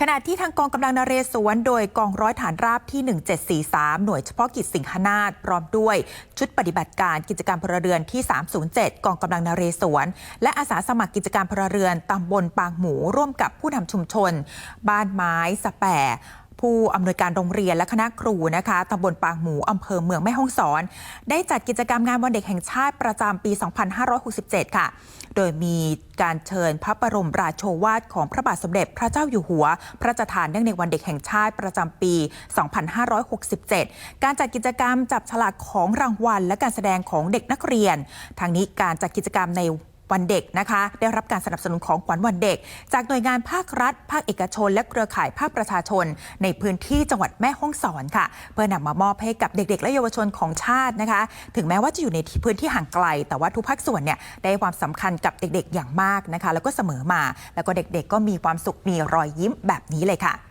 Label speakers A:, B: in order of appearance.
A: ขณะที่ทางกองกำลังนเรศวรโดยกองร้อยฐานราบที่ 1743 หน่วยเฉพาะกิจสิงหนาฏพร้อมด้วย ชุดปฏิบัติการกิจการพลเรือนที่ 307 กองกำลังนเรศวร และอาสาสมัครกิจการพลเรือนตำบลปางหมูร่วมกับผู้นำชุมชน บ้านไม้สแปะ ผู้อำนวยการโรงเรียนและคณะครูนะคะตำบลปางหมูอำเภอเมืองแม่ฮ่องสอน ได้จัดกิจกรรมงานวันเด็กแห่งชาติประจำปี 2567 ค่ะ โดยมีการเชิญพระบรมราโชวาทของพระบาทสมเด็จพระเจ้าอยู่หัว พระราชทานเนื่องในวันเด็กแห่งชาติประจำปี 2567 การจัดกิจกรรมจับฉลากของรางวัล และการแสดงของเด็กนักเรียน ทางนี้การจัดกิจกรรมใน วันเด็กนะคะ ได้รับการสนับสนุนของขวัญวันเด็ก จากหน่วยงานภาครัฐ ภาคเอกชน และเครือข่ายภาคประชาชน ในพื้นที่จังหวัดแม่ฮ่องสอนค่ะ เพื่อนำมามอบให้กับเด็ก ๆ และเยาวชนของชาตินะคะ ถึงแม้ว่าจะอยู่ในพื้นที่ห่างไกล แต่ว่าทุกภาคส่วนเนี่ยได้ความสำคัญกับเด็ก ๆ อย่างมากนะคะ แล้วก็เสมอมา แล้วก็เด็ก ๆ ก็มีความสุขมีรอยยิ้มแบบนี้เลยค่ะ